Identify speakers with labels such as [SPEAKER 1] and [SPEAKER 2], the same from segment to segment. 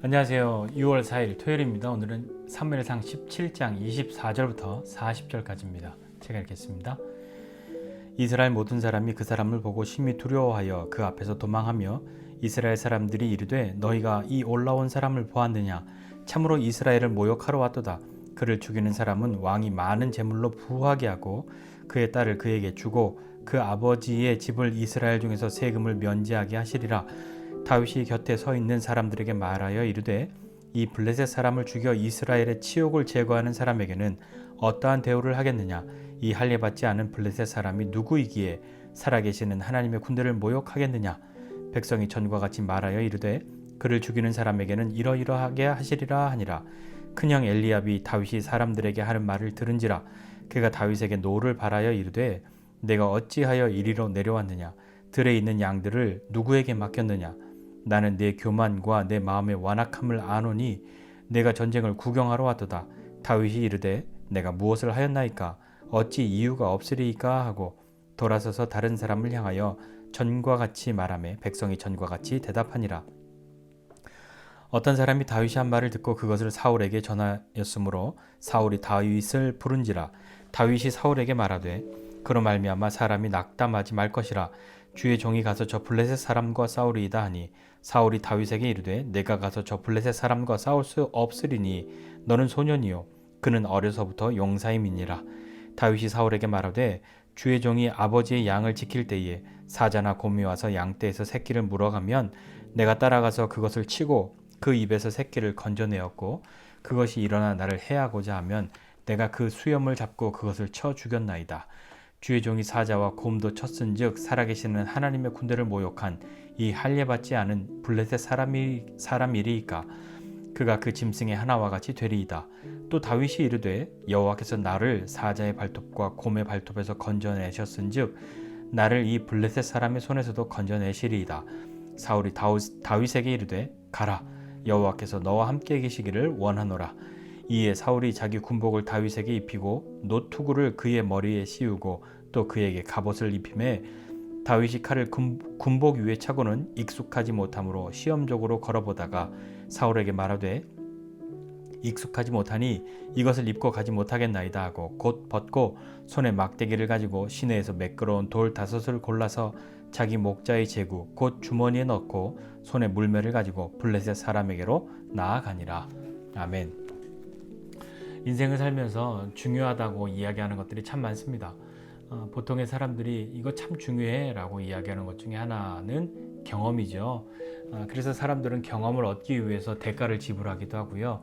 [SPEAKER 1] 안녕하세요. 6월 4일 토요일입니다. 오늘은 3무엘상 17장 24절부터 40절까지입니다. 제가 읽겠습니다. 이스라엘 모든 사람이 그 사람을 보고 심히 두려워하여 그 앞에서 도망하며 이스라엘 사람들이 이르되 너희가 이 올라온 사람을 보았느냐 참으로 이스라엘을 모욕하러 왔도다 그를 죽이는 사람은 왕이 많은 재물로 부하게 하고 그의 딸을 그에게 주고 그 아버지의 집을 이스라엘 중에서 세금을 면제하게 하시리라 다윗이 곁에 서 있는 사람들에게 말하여 이르되 이 블레셋 사람을 죽여 이스라엘의 치욕을 제거하는 사람에게는 어떠한 대우를 하겠느냐? 이 할례 받지 않은 블레셋 사람이 누구이기에 살아계시는 하나님의 군대를 모욕하겠느냐? 백성이 전과 같이 말하여 이르되 그를 죽이는 사람에게는 이러이러하게 하시리라 하니라. 큰형 엘리압이 다윗이 사람들에게 하는 말을 들은지라 그가 다윗에게 노를 바라여 이르되 내가 어찌하여 이리로 내려왔느냐? 들에 있는 양들을 누구에게 맡겼느냐 나는 내 교만과 내 마음의 완악함을 아노니 내가 전쟁을 구경하러 왔도다. 다윗이 이르되 내가 무엇을 하였나이까? 어찌 이유가 없으리이까? 하고 돌아서서 다른 사람을 향하여 전과 같이 말하며 백성이 전과 같이 대답하니라. 어떤 사람이 다윗이 한 말을 듣고 그것을 사울에게 전하였으므로 사울이 다윗을 부른지라. 다윗이 사울에게 말하되 그로 말미암아 사람이 낙담하지 말 것이라. 주의 종이 가서 저 블레셋 사람과 싸우리이다 하니 사울이 다윗에게 이르되 내가 가서 저 블레셋 사람과 싸울 수 없으리니 너는 소년이요 그는 어려서부터 용사임이니라 다윗이 사울에게 말하되 주의 종이 아버지의 양을 지킬 때에 사자나 곰이 와서 양떼에서 새끼를 물어가면 내가 따라가서 그것을 치고 그 입에서 새끼를 건져내었고 그것이 일어나 나를 해하고자 하면 내가 그 수염을 잡고 그것을 쳐 죽였나이다. 주의 종이 사자와 곰도 쳤은즉 살아계시는 하나님의 군대를 모욕한 이 할례받지 않은 블레셋 사람이 사람이리이까 그가 그 짐승의 하나와 같이 되리이다. 또 다윗이 이르되 여호와께서 나를 사자의 발톱과 곰의 발톱에서 건져내셨은즉 나를 이 블레셋 사람의 손에서도 건져내시리이다. 사울이 다윗 에게 이르되 가라 여호와께서 너와 함께 계시기를 원하노라. 이에 사울이 자기 군복을 다윗에게 입히고 노투구를 그의 머리에 씌우고 또 그에게 갑옷을 입힘에 다윗이 칼을 군복 위에 차고는 익숙하지 못하므로 시험적으로 걸어보다가 사울에게 말하되 익숙하지 못하니 이것을 입고 가지 못하겠나이다 하고 곧 벗고 손에 막대기를 가지고 시내에서 매끄러운 돌 다섯을 골라서 자기 목자의 제구 곧 주머니에 넣고 손에 물매를 가지고 블레셋 사람에게로 나아가니라 아멘. 인생을 살면서 중요하다고 이야기하는 것들이 참 많습니다. 어, 보통의 사람들이 이거 참 중요해 라고 이야기하는 것 중에 하나는 경험이죠. 어, 그래서 사람들은 경험을 얻기 위해서 대가를 지불하기도 하고요.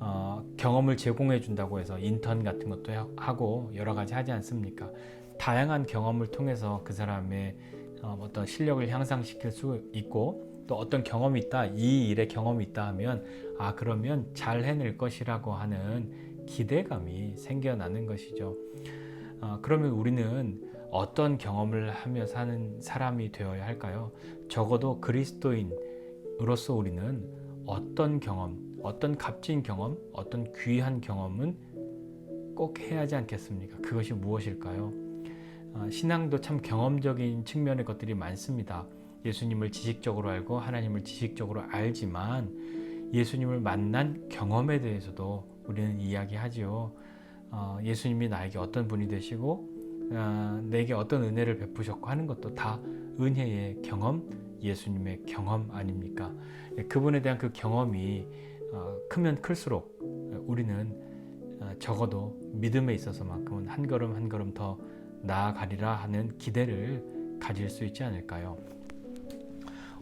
[SPEAKER 1] 어, 경험을 제공해 준다고 해서 인턴 같은 것도 하고 여러 가지 하지 않습니까? 다양한 경험을 통해서 그 사람의 어, 어떤 실력을 향상시킬 수 있고 또 어떤 경험이 있다, 이 일에 경험이 있다 하면 아 그러면 잘 해낼 것이라고 하는 기대감이 생겨나는 것이죠. 어, 그러면 우리는 어떤 경험을 하며 사는 사람이 되어야 할까요? 적어도 그리스도인으로서 우리는 어떤 경험, 어떤 값진 경험, 어떤 귀한 경험은 꼭 해야 하지 않겠습니까? 그것이 무엇일까요? 어, 신앙도 참 경험적인 측면의 것들이 많습니다. 예수님을 지식적으로 알고 하나님을 지식적으로 알지만 예수님을 만난 경험에 대해서도 우리는 이야기하지요. 어, 예수님이 나에게 어떤 분이 되시고 어, 내게 어떤 은혜를 베푸셨고 하는 것도 다 은혜의 경험, 예수님의 경험 아닙니까? 예, 그분에 대한 그 경험이 어, 크면 클수록 우리는 어, 적어도 믿음에 있어서만큼은 한 걸음 한 걸음 더 나아가리라 하는 기대를 가질 수 있지 않을까요?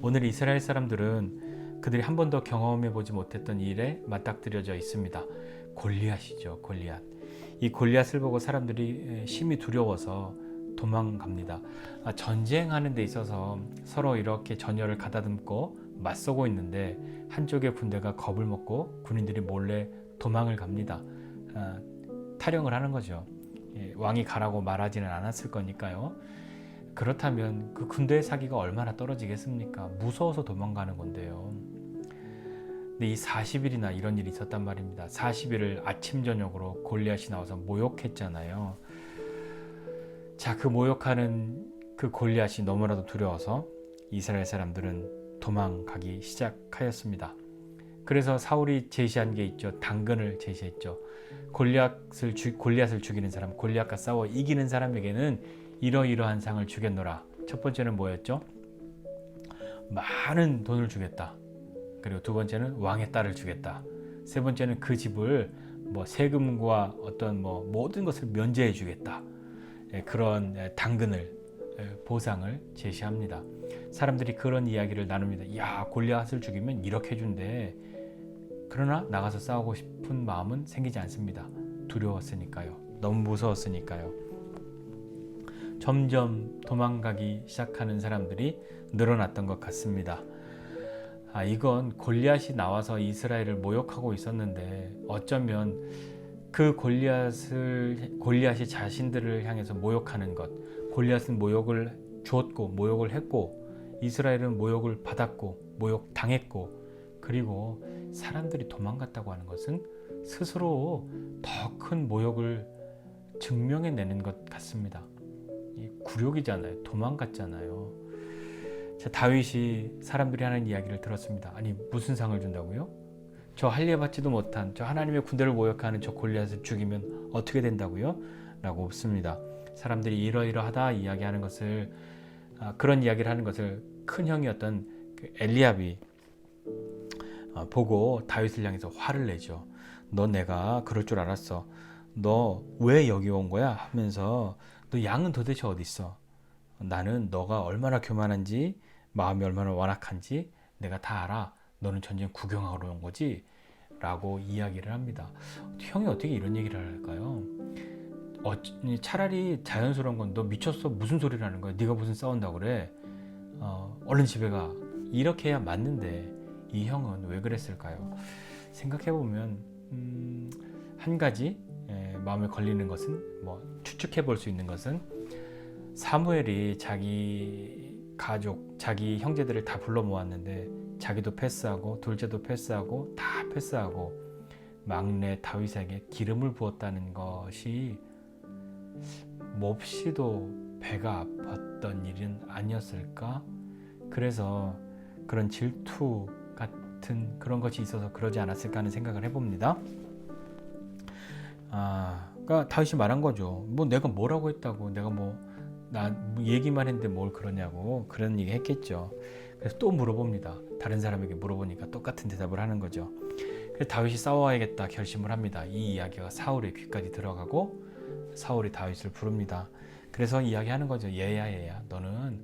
[SPEAKER 1] 오늘 이스라엘 사람들은 그들이 한 번도 경험해 보지 못했던 일에 맞닥뜨려져 있습니다. 골리앗이죠, 골리앗. 이 골리앗을 보고 사람들이 심히 두려워서 도망갑니다. 아, 전쟁하는 데 있어서 서로 이렇게 전열을 가다듬고 맞서고 있는데 한쪽의 군대가 겁을 먹고 군인들이 몰래 도망을 갑니다. 아, 탈영을 하는 거죠. 예, 왕이 가라고 말하지는 않았을 거니까요. 그렇다면 그 군대의 사기가 얼마나 떨어지겠습니까? 무서워서 도망가는 건데요. 근데 이 40일이나 이런 일이 있었단 말입니다. 40일을 아침 저녁으로 골리앗이 나와서 모욕했잖아요. 자, 그 모욕하는 그 골리앗이 너무나도 두려워서 이스라엘 사람들은 도망가기 시작하였습니다. 그래서 사울이 제시한 게 있죠. 당근을 제시했죠. 골리앗을 죽 골리앗을 죽이는 사람, 골리앗과 싸워 이기는 사람에게는 이러이러한 상을 주겠노라. 첫 번째는 뭐였죠? 많은 돈을 주겠다. 그리고 두 번째는 왕의 딸을 주겠다. 세 번째는 그 집을 뭐 세금과 어떤 뭐 모든 것을 면제해 주겠다. 예, 그런 예, 당근을 예, 보상을 제시합니다. 사람들이 그런 이야기를 나눕니다. 야 골리앗을 죽이면 이렇게 준대. 그러나 나가서 싸우고 싶은 마음은 생기지 않습니다. 두려웠으니까요. 너무 무서웠으니까요. 점점 도망가기 시작하는 사람들이 늘어났던 것 같습니다. 아, 이건 골리앗이 나와서 이스라엘을 모욕하고 있었는데 어쩌면 그 골리앗을 골리앗이 자신들을 향해서 모욕하는 것, 골리앗은 모욕을 주었고 모욕을 했고 이스라엘은 모욕을 받았고 모욕 당했고 그리고 사람들이 도망갔다고 하는 것은 스스로 더 큰 모욕을 증명해내는 것 같습니다. 이 굴욕이잖아요. 도망갔잖아요. 자, 다윗이 사람들이 하는 이야기를 들었습니다. 아니 무슨 상을 준다고요? 저 할례 받지도 못한 저 하나님의 군대를 모욕하는 저 골리앗을 죽이면 어떻게 된다고요? 라고 묻습니다. 사람들이 이러이러하다 이야기하는 것을 아, 그런 이야기를 하는 것을 큰 형이었던 그 엘리압이 아, 보고 다윗을 향해서 화를 내죠. 너 내가 그럴 줄 알았어. 너 왜 여기 온 거야? 하면서 너 양은 도대체 어디 있어? 나는 너가 얼마나 교만한지 마음이 얼마나 완악한지 내가 다 알아. 너는 전쟁 구경하러 온 거지? 라고 이야기를 합니다. 형이 어떻게 이런 얘기를 할까요? 어, 차라리 자연스러운 건 너 미쳤어? 무슨 소리를 하는 거야? 네가 무슨 싸운다고 그래? 어, 얼른 집에 가. 이렇게 해야 맞는데 이 형은 왜 그랬을까요? 생각해보면 음, 한 가지 에, 마음에 걸리는 것은 뭐 추측해 볼 수 있는 것은 사무엘이 자기 가족, 자기 형제들을 다 불러 모았는데 자기도 패스하고 둘째도 패스하고 다 패스하고 막내 다윗에게 기름을 부었다는 것이 몹시도 배가 아팠던 일은 아니었을까? 그래서 그런 질투 같은 그런 것이 있어서 그러지 않았을까 하는 생각을 해봅니다. 아, 그러니까 다윗이 말한 거죠. 뭐 내가 뭐라고 했다고 내가 뭐 나 얘기만 했는데 뭘 그러냐고 그런 얘기 했겠죠. 그래서 또 물어봅니다. 다른 사람에게 물어보니까 똑같은 대답을 하는 거죠. 그래서 다윗이 싸워야겠다 결심을 합니다. 이 이야기가 사울의 귀까지 들어가고 사울이 다윗을 부릅니다. 그래서 이야기하는 거죠. 얘야 얘야 너는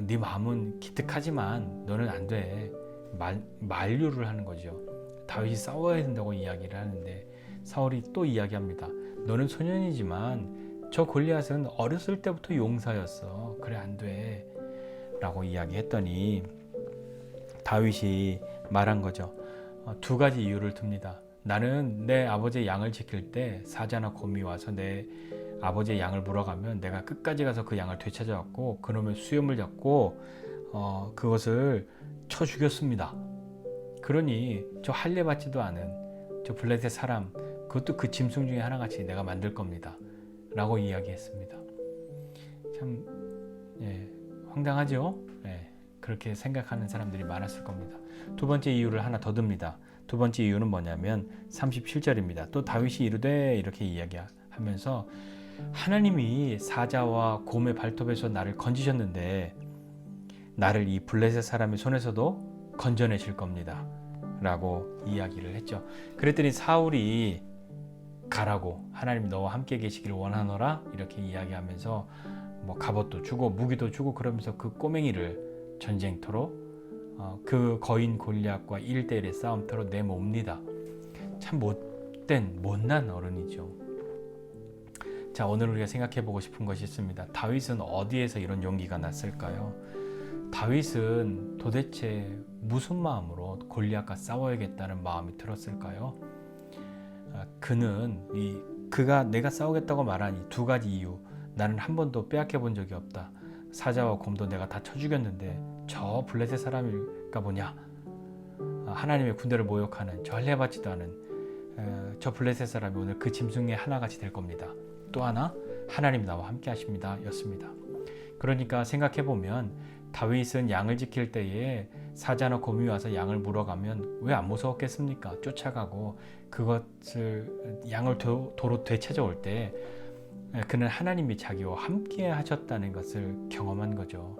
[SPEAKER 1] 네 마음은 기특하지만 너는 안 돼. 말, 만류를 하는 거죠. 다윗이 싸워야 된다고 이야기를 하는데 사울이 또 이야기합니다. 너는 소년이지만 저 골리앗은 어렸을 때부터 용사였어. 그래 안 돼. 라고 이야기했더니 다윗이 말한 거죠. 어, 두 가지 이유를 듭니다. 나는 내 아버지의 양을 지킬 때 사자나 곰이 와서 내 아버지의 양을 물어가면 내가 끝까지 가서 그 양을 되찾아왔고 그놈의 수염을 잡고 어, 그것을 쳐 죽였습니다. 그러니 저 할례 받지도 않은 저 블레셋 사람 그것도 그 짐승 중에 하나같이 내가 만들 겁니다. 라고 이야기했습니다. 참 예, 황당하죠? 예, 그렇게 생각하는 사람들이 많았을 겁니다. 두 번째 이유를 하나 더 듭니다. 두 번째 이유는 뭐냐면 37절입니다. 또 다윗이 이르되 이렇게 이야기하면서 하나님이 사자와 곰의 발톱에서 나를 건지셨는데 나를 이 블레셋 사람의 손에서도 건져내실 겁니다. 라고 이야기를 했죠. 그랬더니 사울이 가라고 하나님 너와 함께 계시기를 원하노라 이렇게 이야기하면서 뭐 갑옷도 주고 무기도 주고 그러면서 그 꼬맹이를 전쟁터로 어, 그 거인 골리앗과 1대1의 싸움터로 내몹니다. 참 못된 못난 어른이죠. 자 오늘 우리가 생각해 보고 싶은 것이 있습니다. 다윗은 어디에서 이런 용기가 났을까요? 다윗은 도대체 무슨 마음으로 골리앗과 싸워야겠다는 마음이 들었을까요? 아, 그는 이 그가 내가 싸우겠다고 말한 이 두 가지 이유 나는 한 번도 빼앗겨 본 적이 없다. 사자와 곰도 내가 다 쳐 죽였는데 저 블레셋 사람일까 보냐? 아, 하나님의 군대를 모욕하는 저 할례 받지도 않은 저 블레셋 사람이 오늘 그 짐승의 하나같이 될 겁니다. 또 하나 하나님 나와 함께 하십니다. 였습니다. 그러니까 생각해 보면 다윗은 양을 지킬 때에 사자나 곰이 와서 양을 물어가면 왜 안 무서웠겠습니까? 쫓아가고 그것을 양을 도, 도로 되찾아올 때 그는 하나님이 자기와 함께 하셨다는 것을 경험한 거죠.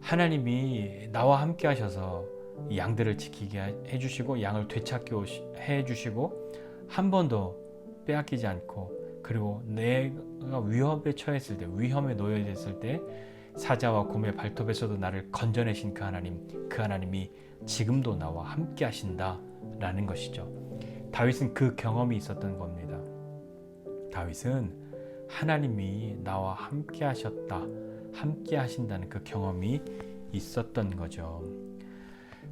[SPEAKER 1] 하나님이 나와 함께 하셔서 이 양들을 지키게 해주시고 양을 되찾게 해주시고 한 번도 빼앗기지 않고 그리고 내가 위협에 처했을 때 위험에 놓여졌을 때 사자와 곰의 발톱에서도 나를 건져내신 그 하나님 그 하나님이 지금도 나와 함께 하신다라는 것이죠. 다윗은 그 경험이 있었던 겁니다. 다윗은 하나님이 나와 함께 하셨다 함께 하신다는 그 경험이 있었던 거죠.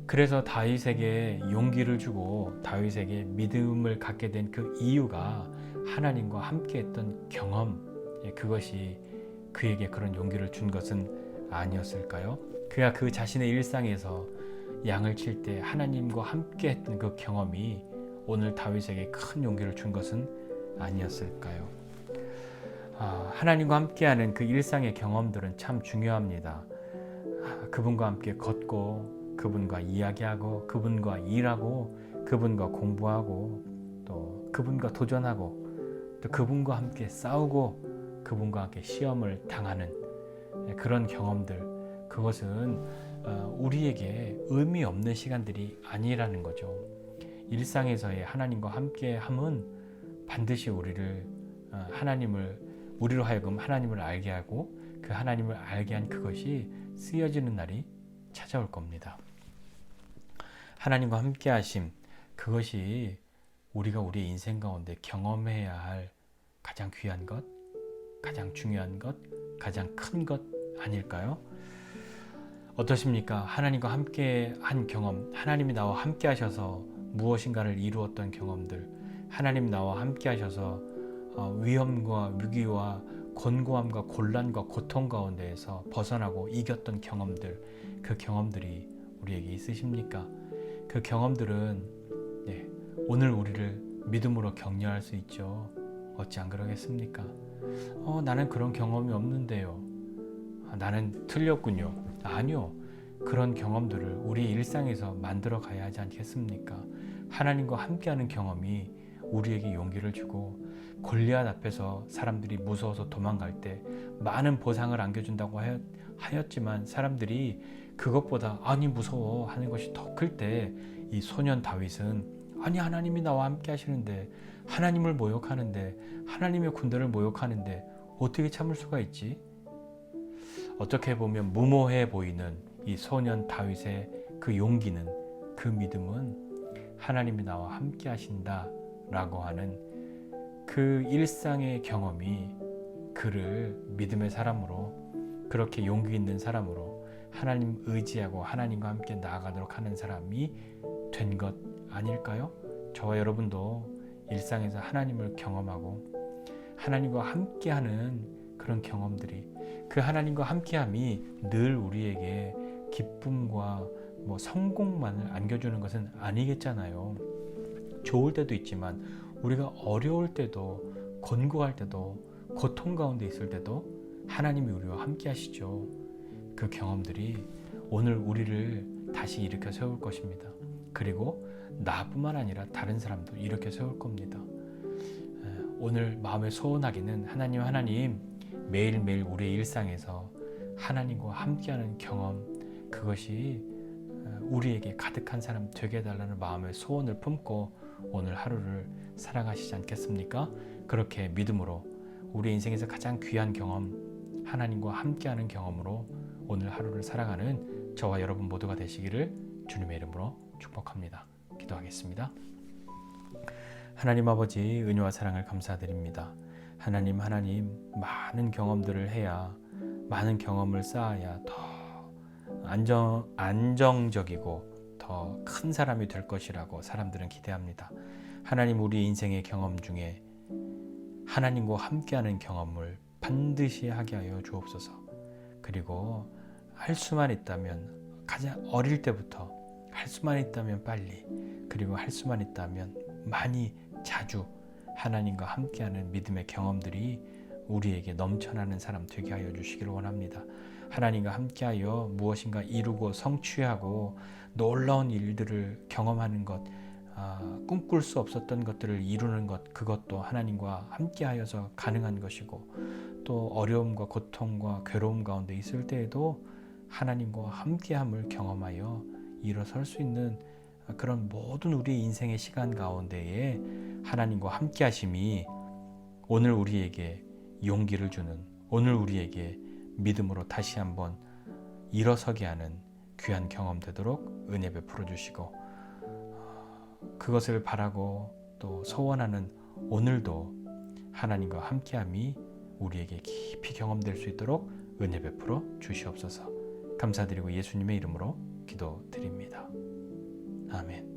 [SPEAKER 1] 그래서 다윗에게 용기를 주고 다윗에게 믿음을 갖게 된 그 이유가 하나님과 함께 했던 경험 예, 그것이 그에게 그런 용기를 준 것은 아니었을까요? 그가 그 자신의 일상에서 양을 칠 때 하나님과 함께 했던 그 경험이 오늘 다윗에게 큰 용기를 준 것은 아니었을까요? 아, 하나님과 함께하는 그 일상의 경험들은 참 중요합니다. 아, 그분과 함께 걷고 그분과 이야기하고 그분과 일하고 그분과 공부하고 또 그분과 도전하고 또 그분과 함께 싸우고 그분과 함께 시험을 당하는 그런 경험들 그것은 어, 우리에게 의미 없는 시간들이 아니라는 거죠. 일상에서의 하나님과 함께 함은 반드시 우리를 어, 하나님을 우리로 하여금 하나님을 알게 하고 그 하나님을 알게 한 그것이 쓰여지는 날이 찾아올 겁니다. 하나님과 함께 하심 그것이 우리가 우리 인생 가운데 경험해야 할 가장 귀한 것, 가장 중요한 것, 가장 큰 것 아닐까요? 어떠십니까? 하나님과 함께 한 경험, 하나님이 나와 함께 하셔서 무엇인가를 이루었던 경험들, 하나님 나와 함께 하셔서 어, 위험과 위기와 권고함과 곤란과 고통 가운데에서 벗어나고 이겼던 경험들, 그 경험들이 우리에게 있으십니까? 그 경험들은 네, 오늘 우리를 믿음으로 격려할 수 있죠. 어찌 안 그러겠습니까? 어, 나는 그런 경험이 없는데요. 아, 나는 틀렸군요. 아니요. 그런 경험들을 우리 일상에서 만들어 가야 하지 않겠습니까? 하나님과 함께하는 경험이 우리에게 용기를 주고 골리앗 앞에서 사람들이 무서워서 도망갈 때 많은 보상을 안겨준다고 하였지만 사람들이 그것보다 아니 무서워 하는 것이 더 클 때 이 소년 다윗은 아니 하나님이 나와 함께 하시는데 하나님을 모욕하는데 하나님의 군대를 모욕하는데 어떻게 참을 수가 있지? 어떻게 보면 무모해 보이는 이 소년 다윗의 그 용기는 그 믿음은 하나님이 나와 함께 하신다라고 하는 그 일상의 경험이 그를 믿음의 사람으로 그렇게 용기 있는 사람으로 하나님 의지하고 하나님과 함께 나아가도록 하는 사람이 된 것 아닐까요? 저와 여러분도 일상에서 하나님을 경험하고 하나님과 함께하는 그런 경험들이 그 하나님과 함께함이 늘 우리에게 기쁨과 뭐 성공만을 안겨주는 것은 아니겠잖아요. 좋을 때도 있지만 우리가 어려울 때도 권고할 때도 고통 가운데 있을 때도 하나님이 우리와 함께 하시죠. 그 경험들이 오늘 우리를 다시 일으켜 세울 것입니다. 그리고 나뿐만 아니라 다른 사람도 일으켜 세울 겁니다. 오늘 마음에 소원하기는 하나님 하나님 매일매일 우리의 일상에서 하나님과 함께하는 경험 그것이 우리에게 가득한 사람 되게 해달라는 마음의 소원을 품고 오늘 하루를 살아가시지 않겠습니까? 그렇게 믿음으로 우리 인생에서 가장 귀한 경험 하나님과 함께하는 경험으로 오늘 하루를 살아가는 저와 여러분 모두가 되시기를 주님의 이름으로 축복합니다. 기도하겠습니다. 하나님 아버지 은혜와 사랑을 감사드립니다. 하나님 하나님 많은 경험들을 해야 많은 경험을 쌓아야 더 안정 안정적이고 더 큰 사람이 될 것이라고 사람들은 기대합니다. 하나님 우리 인생의 경험 중에 하나님과 함께하는 경험을 반드시 하게 하여 주옵소서. 그리고 할 수만 있다면 가장 어릴 때부터 할 수만 있다면 빨리 그리고 할 수만 있다면 많이 자주 하나님과 함께하는 믿음의 경험들이 우리에게 넘쳐나는 사람 되게 하여 주시기를 원합니다. 하나님과 함께하여 무엇인가 이루고 성취하고 놀라운 일들을 경험하는 것, 아, 꿈꿀 수 없었던 것들을 이루는 것, 그것도 하나님과 함께하여서 가능한 것이고 또 어려움과 고통과 괴로움 가운데 있을 때에도 하나님과 함께함을 경험하여 일어설 수 있는 그런 모든 우리의 인생의 시간 가운데에 하나님과 함께 하심이 오늘 우리에게 용기를 주는 오늘 우리에게 믿음으로 다시 한번 일어서게 하는 귀한 경험 되도록 은혜 베풀어 주시고 그것을 바라고 또 소원하는 오늘도 하나님과 함께함이 우리에게 깊이 경험될 수 있도록 은혜 베풀어 주시옵소서. 감사드리고 예수님의 이름으로 기도 드립니다. 아멘.